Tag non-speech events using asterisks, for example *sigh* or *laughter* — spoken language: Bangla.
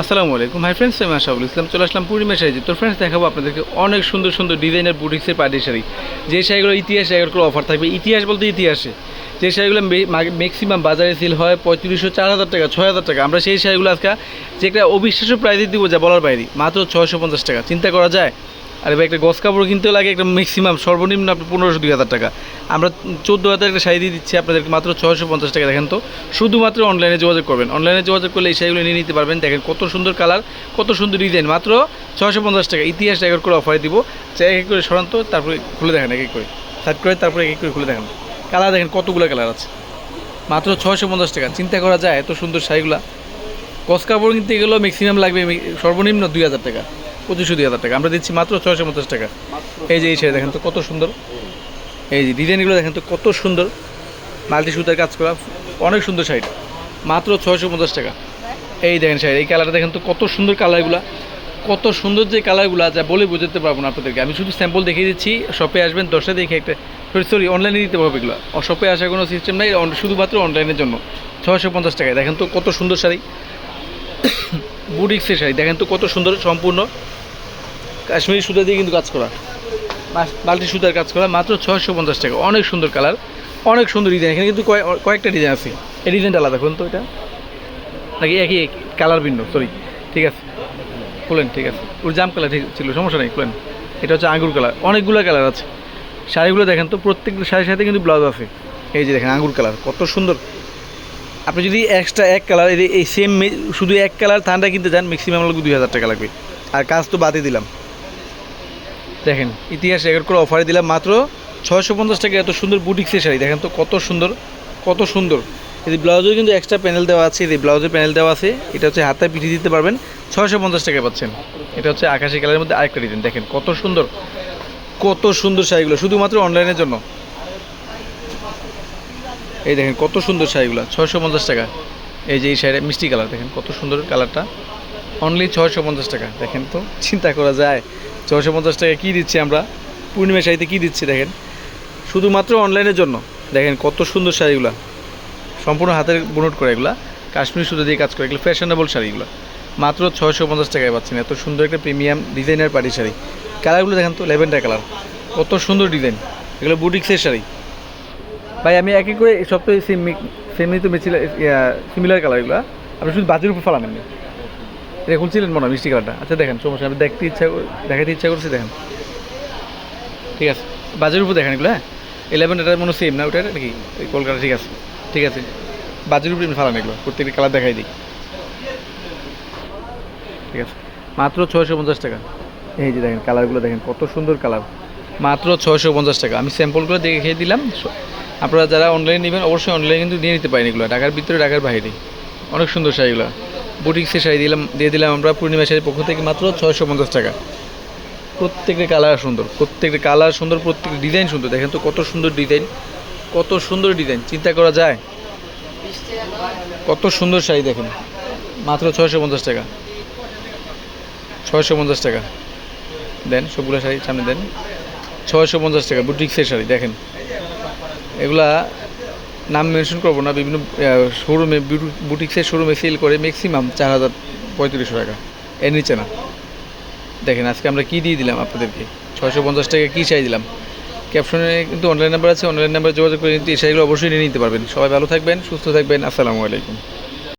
আসসালামু আলাইকুম। হাই ফ্রেন্ডস আমি আশাবুল ইসলাম। চলে আসলাম পূর্ণিমা শাড়ি তো। ফ্রেন্ডস দেখাবো আপনাদেরকে অনেক সুন্দর সুন্দর ডিজাইনের বুটিক্সের পার্টি শাড়ি। যে শাড়িগুলো ইতিহাসে করে অফার থাকবে, ইতিহাস বলতে ইতিহাসে। যে শাড়িগুলো ম্যাক্সিমাম বাজারে সেল হয় পঁয়ত্রিশশো চার হাজার টাকা, ছয় হাজার টাকা। আমরা সেই শাড়িগুলো আজকে যে একটা অবিশ্বাস্য প্রাইজে দিব যা বলার বাইরে। মাত্র ছয়শো পঞ্চাশ টাকা। চিন্তা করা যায়? আর এবার একটা গস কাপড় কিনতেও লাগে, একটা ম্যাক্সিমাম সর্বনিম্ন আপনার পনেরোশো দুই হাজার টাকা। আমরা চোদ্দ হাজার একটা শাড়ি দিয়ে দিচ্ছি, আপনাদেরকে মাত্র ছয়শো পঞ্চাশ টাকা, দেখেন তো। শুধুমাত্র অনলাইনে যোগাযোগ করবেন। অনলাইনে যোগাযোগ করলে এই শাড়িগুলো নিয়ে নিতে পারবেন। দেখেন কত সুন্দর কালার কত সুন্দর ডিজাইন মাত্র ছয়শো পঞ্চাশ টাকা। ইতিহাস এক করে অফারে দিব। চাই এক এক করে সরান্ত তারপরে খুলে দেখেন, এক এক করে। সার্চ করে, তারপরে এক এক করে খুলে দেখেন। কালার দেখেন, কতগুলো কালার আছে। মাত্র ছয়শো পঞ্চাশ টাকা। চিন্তা করা যায়, এত সুন্দর শাড়িগুলো। কস কাপড় কিনতে গেলেও ম্যাক্সিমাম লাগবে, সর্বনিম্ন দুই হাজার টাকা। পঁচিশশো দুই হাজার টাকা। আমরা দিচ্ছি মাত্র ছয়শো পঞ্চাশ টাকা। এই যে এই শাড়ি দেখেন তো কত সুন্দর। এই যে ডিজাইনগুলো দেখেন তো কত সুন্দর। মাল্টি সুতার কাজ করা, অনেক সুন্দর শাড়িটা মাত্র ছয়শো পঞ্চাশ টাকা। এই দেখেন শাড়ি, এই কালারটা দেখেন তো কত সুন্দর কালারগুলো কত সুন্দর যে কালারগুলো যা বলে বোঝাতে পারব না আপনাদেরকে। আমি শুধু স্যাম্পল দেখিয়ে দিচ্ছি শপে আসবেন দশটা দেখে একটা সরি সরি অনলাইনে দিতে পারবে এগুলো। শপে আসার কোনো সিস্টেম নাই শুধুমাত্র অনলাইনের জন্য। ছয়শো পঞ্চাশ টাকায়। দেখেন তো কত সুন্দর শাড়ি। *coughs* বুটিক্সের শাড়ি। দেখেন তো কত সুন্দর, সম্পূর্ণ। কাশ্মীরি সুতা দিয়ে কিন্তু কাজ করা। বালতি সুতার কাজ করা, মাত্র ছয়শো পঞ্চাশ টাকা। অনেক সুন্দর কালার, অনেক সুন্দর ডিজাইন এখানে কিন্তু কয়েক- কয়েকটা ডিজাইন আছে। এই ডিজাইনটা আলাদা দেখুন তো এটা। নাকি একই কালার ভিন্ন? সরি ঠিক আছে। খুলেন, ঠিক আছে। ওর জাম কালার ঠিক ছিল, সমস্যা নেই, খুলেন। এটা হচ্ছে আঙ্গুর কালার। অনেকগুলো কালার আছে। শাড়িগুলো দেখেন তো প্রত্যেকটা শাড়ির সাথে কিন্তু ব্লাউজ আছে। এই যে দেখেন, আঙ্গুর কালার, কত সুন্দর। আপনি যদি এক্সট্রা এক কালার, এই সেম শুধু এক কালার ঠান্ডা কিনতে চান ম্যাক্সিমাম লাগবে দুই হাজার টাকা লাগবে। আর কাজ তো বাদই দিলাম। দেখেন, ইতিহাস এগারো করে অফারে দিলাম মাত্র ছয়শো পঞ্চাশ টাকা। এত সুন্দর বুটিক্সের শাড়ি, দেখেন তো কত সুন্দর কত সুন্দর। এই ব্লাউজেও কিন্তু এক্সট্রা প্যানেল দেওয়া আছে এই ব্লাউজের প্যানেল দেওয়া আছে। এটা হচ্ছে হাতে পিঠে দিতে পারবেন, ছয়শো পঞ্চাশ টাকা পাচ্ছেন। এটা হচ্ছে আকাশি কালারের মধ্যে আরেকটা ডিজাইন দেখেন কত সুন্দর কত সুন্দর শাড়িগুলো, শুধুমাত্র অনলাইনের জন্য। এই দেখেন কত সুন্দর শাড়িগুলো, ছয়শো পঞ্চাশ টাকা। এই যে এই শাড়ি মিষ্টি কালার, দেখেন কত সুন্দর কালারটা। অনলি ছয়শো পঞ্চাশ টাকা, দেখেন তো, চিন্তা করা যায়। ছয়শো পঞ্চাশ টাকা কী দিচ্ছি আমরা? পূর্ণিমা শাড়িতে কী দিচ্ছি দেখেন? শুধুমাত্র অনলাইনের জন্য। দেখেন কত সুন্দর শাড়িগুলো। সম্পূর্ণ হাতের বুনট করে এগুলা। কাশ্মীর সুতো দিয়ে কাজ করে এগুলো ফ্যাশনেবল শাড়িগুলো। মাত্র ছয়শো পঞ্চাশ টাকায় পাচ্ছেন। এত সুন্দর একটা প্রিমিয়াম ডিজাইনের পাটি শাড়ি। কালারগুলো দেখেন তো ল্যাভেন্ডার কালার। কত সুন্দর ডিজাইন এগুলো বুটিক্সের শাড়ি। ভাই, আমি এক এক করে সব তো সেম সেমই তো মিছিল সিমিলার কালারগুলো আপনি শুধু বাজের উপর ফালান এমনি। এটা খুলছিলেন মনে হয়, মিষ্টি কালারটা। আচ্ছা দেখেন, সমস্যা আমি দেখতে ইচ্ছা দেখাতে ইচ্ছা করছি, দেখেন। ঠিক আছে বাজের উপর দেখেন এগুলো হ্যাঁ? ইলেভেন এটা মনে সেম না ওটা নাকি? কলকাতা ঠিক আছে ঠিক আছে। বাজের উপরে ফালান এগুলো, প্রত্যেকটি কালার দেখাই দিই। ঠিক আছে, মাত্র ছয়শো পঞ্চাশ টাকা। এই যে দেখেন, কালারগুলো দেখেন, কত সুন্দর কালার। মাত্র ছয়শো পঞ্চাশ টাকা। আমি স্যাম্পলগুলো দেখে দিলাম আপনারা যারা অনলাইন নেবেন, অবশ্যই অনলাইনে কিন্তু নিয়ে নিতে পারেন এগুলো। ঢাকার ভিতরে, ঢাকার বাইরে। অনেক সুন্দর শাড়িগুলো বুটিক্সের শাড়ি দিলাম, দিয়ে দিলাম আমরা পূর্ণিমা শাড়ির পক্ষ থেকে মাত্র ছয়শো পঞ্চাশ টাকা। প্রত্যেকটা কালার সুন্দর, প্রত্যেকটা কালার সুন্দর, প্রত্যেকটা ডিজাইন সুন্দর। দেখেন তো কত সুন্দর ডিজাইন কত সুন্দর ডিজাইন চিন্তা করা যায়? কত সুন্দর শাড়ি দেখেন, মাত্র ছয়শো পঞ্চাশ টাকা। ছয়শো পঞ্চাশ টাকা। দেন সবগুলো শাড়ি সামনে দেন। ছয়শো পঞ্চাশ টাকা বুটিক্সের শাড়ি, দেখেন। এগুলা নাম মেনশন করব না, বিভিন্ন শোরুমে বুটিক্সের শোরুমে সেল করে ম্যাক্সিমাম চার হাজার পঁয়ত্রিশশো টাকা। এর নিচে না। দেখেন, আজকে আমরা কী দিয়ে দিলাম আপনাদেরকে? ছয়শো পঞ্চাশ টাকা কী চাই দিলাম? ক্যাপশনে কিন্তু অনলাইন নাম্বার আছে অনলাইন নাম্বারে যোগাযোগ করে এই সাইগুলো অবশ্যই নিয়ে নিতে পারবেন। সবাই ভালো থাকবেন, সুস্থ থাকবেন, আসসালামু আলাইকুম।